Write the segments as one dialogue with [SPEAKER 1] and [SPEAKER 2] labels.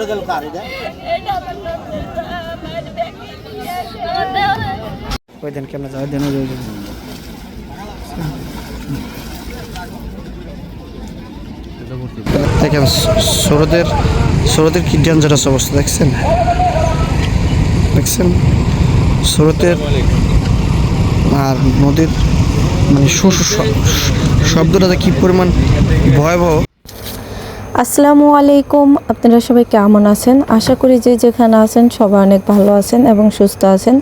[SPEAKER 1] ঘটে গেল কার এটা?
[SPEAKER 2] ওই দেন কেমন যাওয়ার দেন ওই ওই দেখেন সরোদের সরোদের কি ডেঞ্জারাস অবস্থা দেখছেন? দেখছেন? স্রোতের আর নদীর মানে শ- শব্দটা কি পরিমাণ ভয়াবহ
[SPEAKER 3] আসসালামু আলাইকুম। আপনারা সবাই কেমন আছেন? আশা করি যে যেখানে আছেন সবাই অনেক ভালো আছেন এবং সুস্থ আছেন।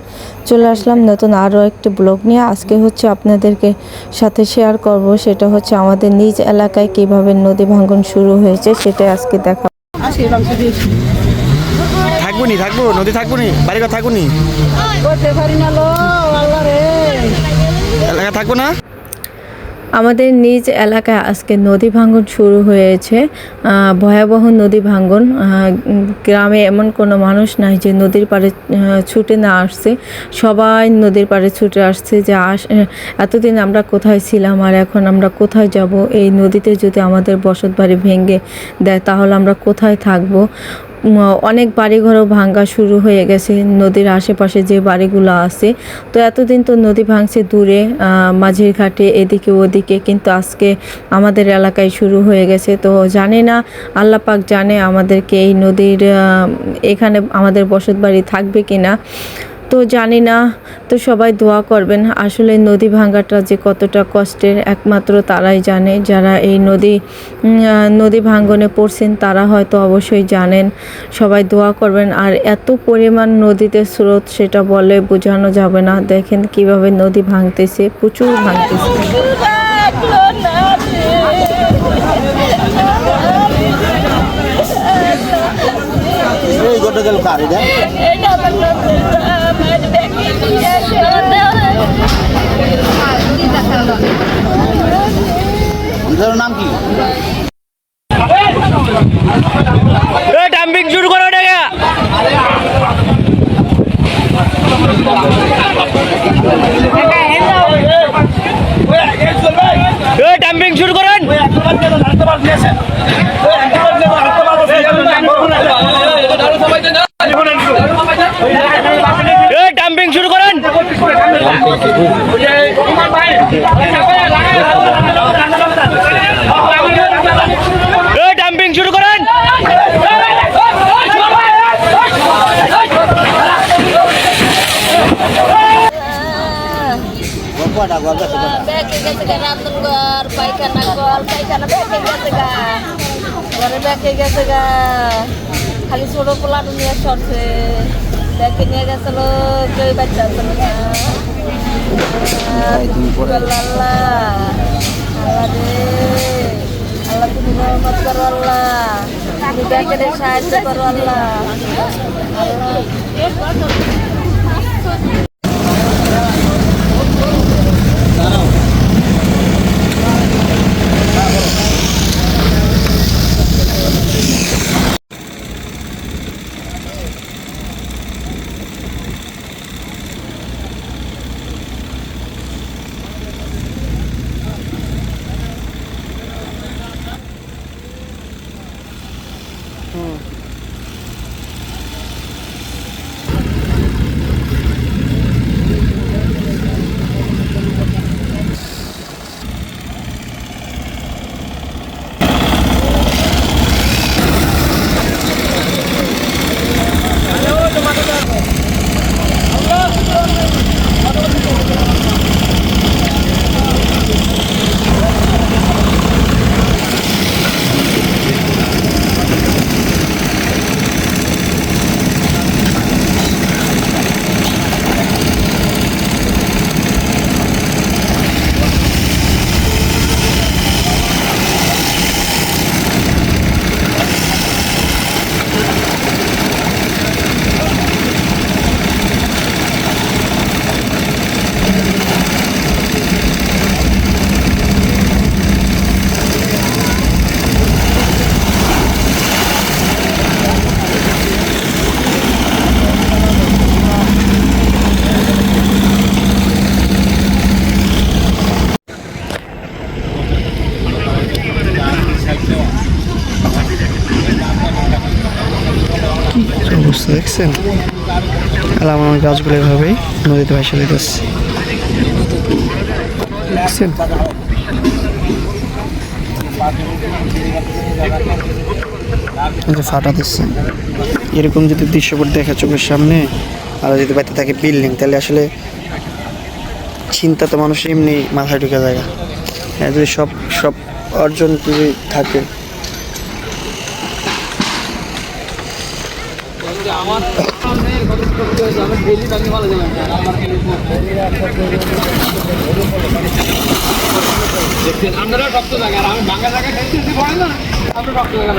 [SPEAKER 3] চলে আসলাম নতুন আরও একটি ব্লগ নিয়ে। আজকে হচ্ছে আপনাদেরকে সাথে শেয়ার করব। সেটা হচ্ছে আমাদের নিজ এলাকায় কীভাবে নদী ভাঙ্গন শুরু হয়েছে সেটাই আজকে দেখা।
[SPEAKER 2] থাকব নি থাকব নদী থাকব নি বাড়িঘর থাকব নি এলাকা থাকব না?
[SPEAKER 3] আমাদের নিজ এলাকায় আজকে নদী ভাঙ্গন শুরু হয়েছে। ভয়াবহ নদী ভাঙ্গন। গ্রামে এমন কোনো মানুষ নাই যে নদীর পাড়ে ছুটে না আসছে। সবাই নদীর পাড়ে ছুটে আসছে যে আস, এতদিন আমরা কোথায় ছিলাম আর এখন আমরা কোথায় যাব? এই নদীতে যদি আমাদের বসত বাড়ি ভেঙে দেয় তাহলে আমরা কোথায় থাকব? অনেক বাড়িঘরও ভাঙ্গা শুরু হয়ে গেছে, নদীর আশেপাশে যে বাড়িগুলো আছে। তো এতদিন তো নদী ভাঙছে দূরে মাঝের ঘাটে, এদিকে ওদিকে, কিন্তু আজকে আমাদের এলাকায় শুরু হয়ে গেছে। তো জানে না আল্লাপাক জানে আমাদেরকে এই নদীর এখানে আমাদের বসত বাড়ি থাকবে কি না তো জানি না, তো সবাই দোয়া করবেন। আসলে নদী ভাঙ্গাটা যে কতটা কষ্টের, একমাত্র তারাই জানে। যারা এই নদী নদী ভাঙ্গনে পড়ছেন, তারা হয়তো অবশ্যই জানেন। সবাই দোয়া করবেন। আর এত পরিমাণ নদীতে স্রোত, সেটা বলে বোঝানো যাবে না। দেখেন কীভাবে নদী ভাঙতেছে, প্রচুর ভাঙতেছে।
[SPEAKER 1] এই ঘটে গেল নাম কি
[SPEAKER 2] ডাম্পিং শুরু করো টাকা ডাম্পিং শুরু করেন ডাম্পিং শুরু করেন। ডাম্পিং শুরু করেন।
[SPEAKER 4] পায়খানা কল পায়খানা ব্যাগে গেছে গা ঘরে ব্যাগে গেছে গা খালি ছোট পোলাটো নিয়ে সরছে। ব্যাগে নিয়ে গেছিল কেউ বাচ্চা ছিল না আল্লাহ তুমি রহমত করো আল্লাহ তুমি সাহায্য করো আল্লাহ আল্লাহ
[SPEAKER 2] দেখছেন? আলাম আমার গাছগুলো এভাবেই নদীতে ভাসা দিতেছে। দেখছেন? ফাটা দিচ্ছে। এরকম যদি দৃশ্যপট দেখা চোখের সামনে, আর যদি বাড়িতে থাকে বিল্ডিং তাহলে আসলে চিন্তা তো মানুষ এমনি মাথায় ঢুকে যায় হ্যাঁ যদি সব সব অর্জন যদি থাকে দেখছেন আপনারা রক্ত জায়গা আমি ভাঙ্গা জায়গা খেলতেছি পড়ে না আপনি রক্ত জায়গা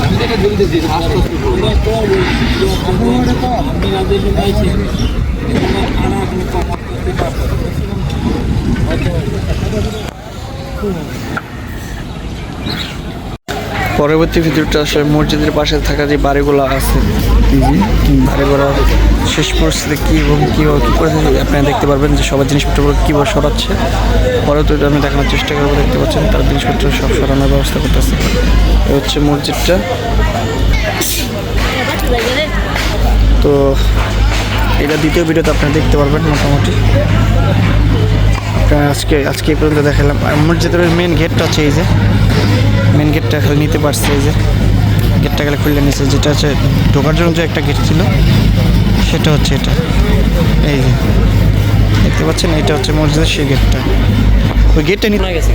[SPEAKER 2] আমি যেটা বলতেছি Thank you. পরবর্তী ভিডিওটা আসলে মসজিদের পাশে থাকা যে বাড়িগুলো আছে বাড়িগুলো শেষ পরিস্থিতি কী এবং কীভাবে কী করে আপনারা দেখতে পারবেন যে সবার জিনিসপত্রগুলো কীভাবে সরাচ্ছে। পরবর্তীতে আমি দেখানোর চেষ্টা করব, দেখতে পাচ্ছেন তার জিনিসপত্র সব সরানোর ব্যবস্থা করতেছে। এই হচ্ছে মসজিদটা। তো এটা দ্বিতীয় ভিডিওতে আপনারা দেখতে পারবেন মোটামুটি। আজকে আজকে এই পর্যন্ত দেখালাম। আর মসজিদের মেন গেটটা আছে এই যে। মেন গেটটা খালি নিতে পারছে এই যে। গেটটা খালি খুললে নিচ্ছে যেটা হচ্ছে ঢোকার জন্য যে একটা গেট ছিল সেটা হচ্ছে এটা। এই যে। দেখতে পাচ্ছেন এটা হচ্ছে মসজিদের সেই গেটটা ওই গেটটা নিতে
[SPEAKER 5] গেছে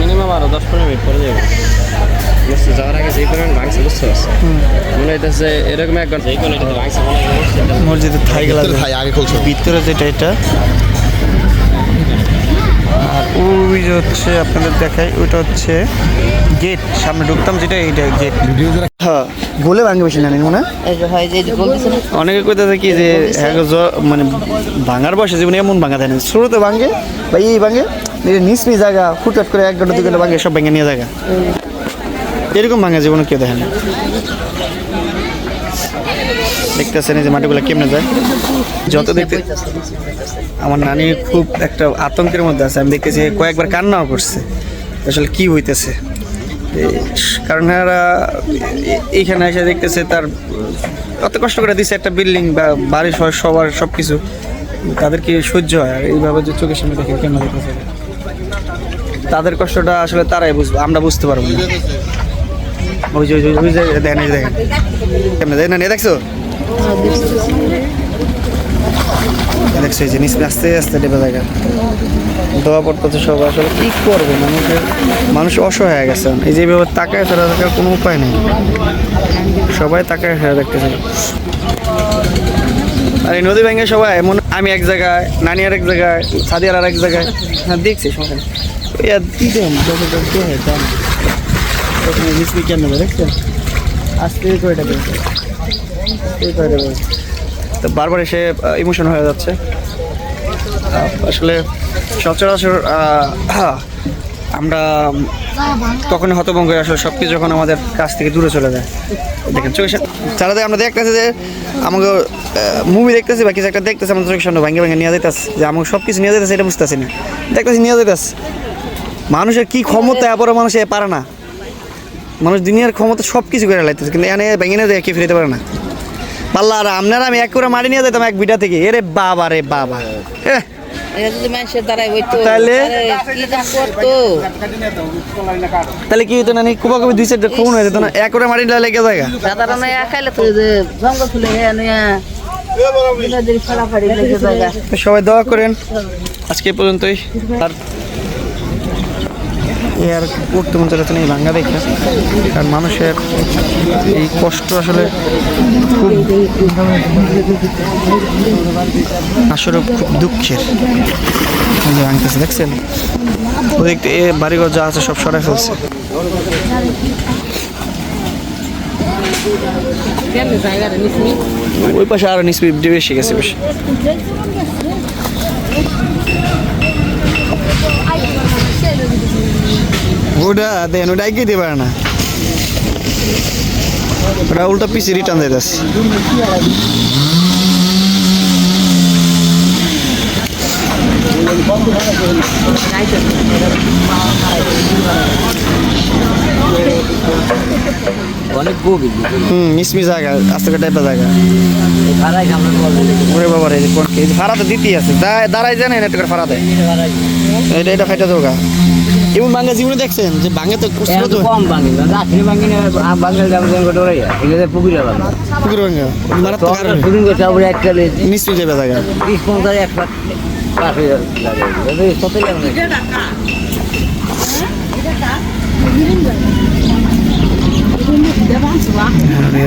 [SPEAKER 5] মিনিমাম আরও দশ পনেরো মিনিট পরে যাবে। বুঝতে যাওয়ার আগে যেই পরিমাণ ভাঙছে বুঝতে পারছি মনে হইতেছে এরকম এক ঘণ্টা
[SPEAKER 2] মসজিদের থাই গেলা
[SPEAKER 1] আগে খুলছো।
[SPEAKER 2] ভিতরে যেটা এটা আর ওই যে হচ্ছে আপনাদের দেখাই ওইটা হচ্ছে গেট সামনে ঢুকতাম যেটা এইটা গেট হ্যাঁ। বলে ভাঙবে বেশি জানেন মনে
[SPEAKER 4] এই যে হয় যে বলতেছে না।
[SPEAKER 2] অনেকে কইতেছে কি যে হ্যাঁ মানে ভাঙার বয়সে জীবনে এমন ভাঙা দেয় না। শুরুতে ভাঙে বা এই ভাঙে নিচ নিচ জায়গা ফুটফাট করে এক ঘণ্টা দুই ঘণ্টা ভাঙে সব ভেঙে নিয়ে জায়গা এরকম ভাঙা জীবনে কেউ দেখে না। দেখতেছেন এই যে মাটিগুলো কেমনে যায়? যত দেখতে আমার নানি খুব একটা আতঙ্কের মধ্যে আছে। আমি দেখতেছি কয়েকবার কান্নাও করছে। আসলে কি হইতেছে? কারণ এইখানে এসে দেখতেছে তার কত কষ্ট করে দিছে একটা বিল্ডিং বা বাড়ি সবার সব কিছু তাদের কি সহ্য হয়? আর এইভাবে যে চোখের সামনে দেখে কেন দেখতেছে তাদের কষ্টটা আসলে তারাই বুঝবে আমরা বুঝতে পারব না। ওই যে ওই যে দেখেন দেখেন। দেখেন? দেখছ? দেখছ এই জিনিস আস্তে আস্তে ডেবে জায়গা দোয়া পড়তেছে সব আসলে কি করবে? মানুষের, মানুষ অসহায় গেছে। এই যে এইভাবে তাকায় ফেরা থাকার কোনো উপায় নেই। সবাই তাকায় ফেরা দেখতেছে। আর এই নদী ভেঙে সবাই, এমন আমি এক জায়গায়, নানি আর এক জায়গায়, সাদিয়ার আর এক জায়গায়। হ্যাঁ দেখছি নেই। ওই আর কে হয় দাম কেন নেবে দেখছেন করে এটা বেরোচ্ছে বেরোচ্ছে। তো বারবার এসে ইমোশন হয়ে যাচ্ছে। আসলে সচরাচর আমরা কখনো হতভঙ্গ আসলে সব কিছু যখন আমাদের কাছ থেকে দূরে চলে যায়। দেখেন, চোখের দেখে আমরা দেখতেছি যে আমাকে মুভি দেখতেছি বা কিছু একটা দেখতেছি, আমাদের চোখের সামনে ভাঙ্গে ভাঙ্গে নিয়ে যেতেছে যে আমাকে সব কিছু নিয়ে যেতেছে এটা বুঝতেছি না। দেখতেছি নিয়ে যেতেছে মানুষের কি ক্ষমতা এরপরে মানুষ এ পারে না। মানুষ দুনিয়ার ক্ষমতা সব কিছু করে লাইতেছে, কিন্তু এনে ভেঙে নিয়ে কে ফিরিতে পারে না। পাল্লা আর আপনারা আমি এক করে মারি নিয়ে যেতাম এক বিটা থেকে। এরে বাবা রে বাবা। তাহলে?
[SPEAKER 4] কি দাম করতো?
[SPEAKER 2] তাহলে হতো না কুবা কবি দুই চারটা খুন হয়ে যেত না? এক করে মারি লেগে
[SPEAKER 4] সাধারণ
[SPEAKER 2] সবাই দোয়া করেন। আজকে পর্যন্তই। আর এ আর করতে মন চালাতে এই ভাঙ্গা দেখে। কারণ মানুষের এই কষ্ট আসলে খুব আসলে খুব দুঃখের। ভাঙতেছে দেখছেন? ওদিক থেকে এ বাড়িঘর যা আছে সব সরাই ফেলছে। ওই পাশে আরও নিচে বেশি গেছে বেশি। ওটা দেন ওটা এগিয়ে দিতে পারে না। ওটা উল্টা পিছিয়ে রিটার্ন দিতেছে।
[SPEAKER 1] অনেক
[SPEAKER 2] হুম মিসমি জায়গা আস্তে টাইপের জায়গা।
[SPEAKER 1] ভাড়াই খাবার বলবে
[SPEAKER 2] ওরে বাবা রে কোন এই ভাড়া তো দিতেই আছে। দা- দাঁড়াই জানেন একটা করে ভাড়া দেয় এটা এটা ফাইটা দোকা এমন বাঙ্গা জীবনে দেখছেন? যে ভাঙে তো কুচলো তো
[SPEAKER 1] কম ভাঙি রাত্রি না বাঙালি দাম দাম করে ওরাই এগুলো পুকুরে ভাঙা
[SPEAKER 2] পুকুর ভাঙা মারাত্মক
[SPEAKER 1] তো
[SPEAKER 2] কারণে
[SPEAKER 1] শুরু করছে আবার এক কালে
[SPEAKER 2] মিসমি যাবে জায়গা।
[SPEAKER 1] বিশ পঞ্চাশ এক লাখ পাঁচ হাজার লাগে কত লাগে
[SPEAKER 2] আরে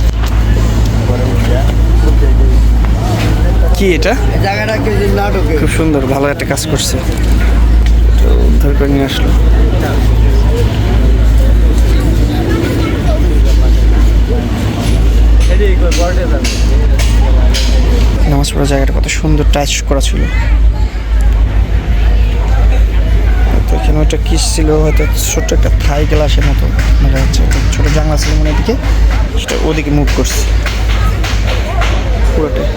[SPEAKER 2] কি এটা?
[SPEAKER 1] জায়গাটা
[SPEAKER 2] খুব সুন্দর ভালো একটা কাজ করছে। তো উদ্ধার করে নিয়ে আসলো। নামাজ পড়ার জায়গাটা কত সুন্দর টাচ করা ছিল। তো এখানে ওটা কি ছিল হয়তো ছোট্ট একটা থাই গ্লাসের মতো। মনে হচ্ছে ছোট জানলা ছিল মনে এদিকে। সেটা ওদিকে মুভ করছে। পুরোটাই।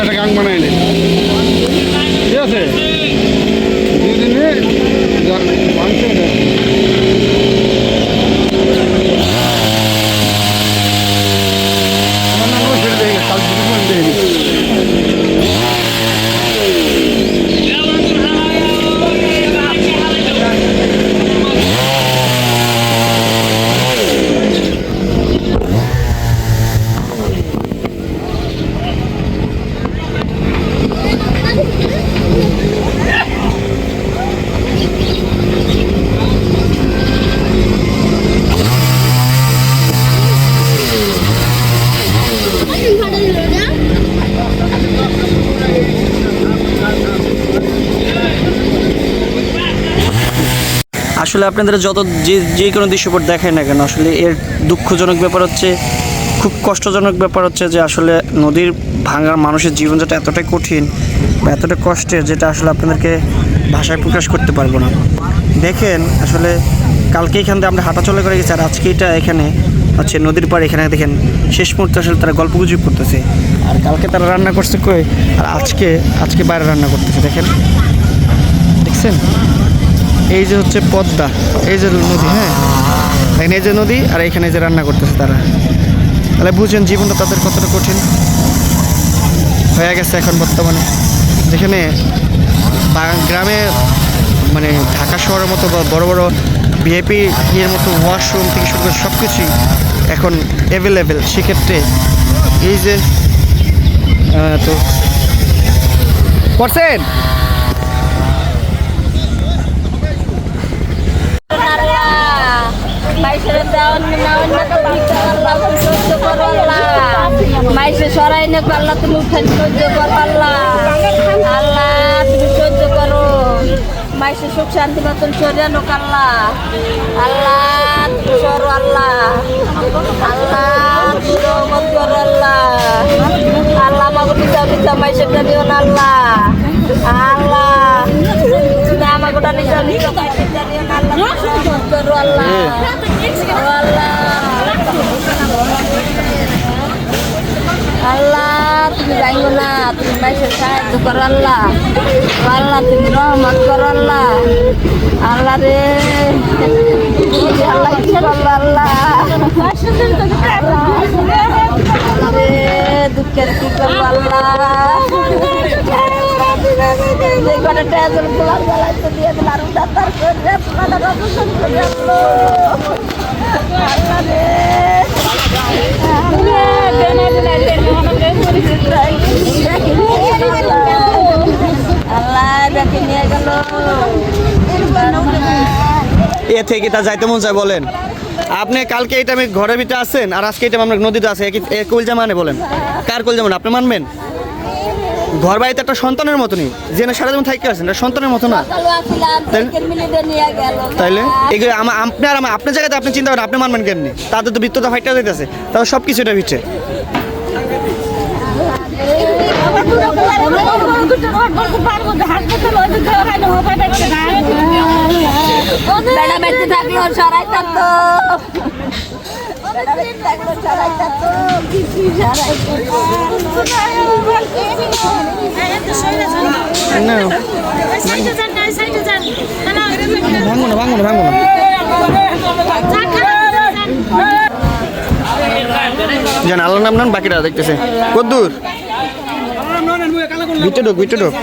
[SPEAKER 6] একটা গাং বানাই ঠিক আছে? দুদিনে মাংস
[SPEAKER 2] আসলে আপনাদের যত যে যে কোনো দৃশ্যপট দেখায় না কেন, আসলে এর দুঃখজনক ব্যাপার হচ্ছে, খুব কষ্টজনক ব্যাপার হচ্ছে যে আসলে নদীর ভাঙার মানুষের জীবন যেটা এতটাই কঠিন বা এতটা কষ্টের যেটা আসলে আপনাদেরকে ভাষায় প্রকাশ করতে পারব না। দেখেন, আসলে কালকে এখান থেকে আমরা হাঁটা চলা করে গেছি আর আজকে এটা এখানে হচ্ছে নদীর পাড়ে এখানে দেখেন, শেষ মুহূর্তে আসলে তারা গল্প গুজব করতেছে। আর কালকে তারা রান্না করছে কই? আর আজকে আজকে বাইরে রান্না করতেছে, দেখেন। দেখছেন? এই যে হচ্ছে পদ্মা, এই যে নদী হ্যাঁ? এখানে এই যে নদী আর এখানে যে রান্না করতেছে তারা। তাহলে বুঝেন জীবনটা তাদের কতটা কঠিন। হয়ে গেছে এখন বর্তমানে। যেখানে গ্রামে মানে ঢাকা শহরের মতো বা বড় বড় ভিআইপি ইয়ের মতো ওয়াশরুম থেকে শুরু করে সব কিছুই এখন অ্যাভেলেবেল সেক্ষেত্রে এই যে তো করছেন?
[SPEAKER 4] মাইসের দেওয়ান না অন্য ভিক্ষা আল্লাহ তুমি সহ্য করো আল্লাহ মাইসে সরাই না আল্লাহ তুমি উঠেন সহ্য করো আল্লাহ আল্লাহ, তুমি সহ্য করো। মাইসে সুখ, শান্তি মতন সরিয়ে নোক আল্লাহ আল্লাহ, তুমি সরো আল্লাহ। আল্লাহ, তুমি রহমত করো আল্লাহ। আল্লাহ আমাকে পিতা পিতা, মাইসের দিও না আল্লাহ। আল্লাহ, তুমি আমাকে নিজা নিজা মাইসের দিও না আল্লাহ। করো আল্লাহ ও আল্লাহ আল্লাহ, তুমি যাইও না, তুমি মাইসের সাহায্য করো আল্লাহ। আল্লাহ, তুমি রহমত করো আল্লাহ। আল্লাহ রে, আল্লাহ আল্লাহ?
[SPEAKER 2] এ থেকে তা যাইতে মন চায় বলেন। আপনি কালকে এই টাইমে ঘরের ভিতরে আছেন, আর আজকে এই টাইমে আপনার নদীতে আছে কলজা মানে বলেন। কার কলজা মানে আপনি মানবেন? ঘর বাড়িতে একটা সন্তানের মতনই যে না সারা জীবন থাকতে আছেন এটা সন্তানের মতো না। তাইলে এগুলো আমার আপনার আমার আপনার জায়গাতে আপনি চিন্তা করেন আপনি মানবেন কেমনি? তাদের তো বৃত্ততা ফাইটা দিতেছে তাহলে সব কিছু এটা ভিতরে
[SPEAKER 4] বেড়া বেঁচে থাকল সরাই থাকতো।
[SPEAKER 2] ভাঙবো না ভাঙবো না ভাঙবো না নাম নাম বাকিরা দেখতেছে। কদ্দূর। ভিতরে ঢোক ভিতরে ঢোক।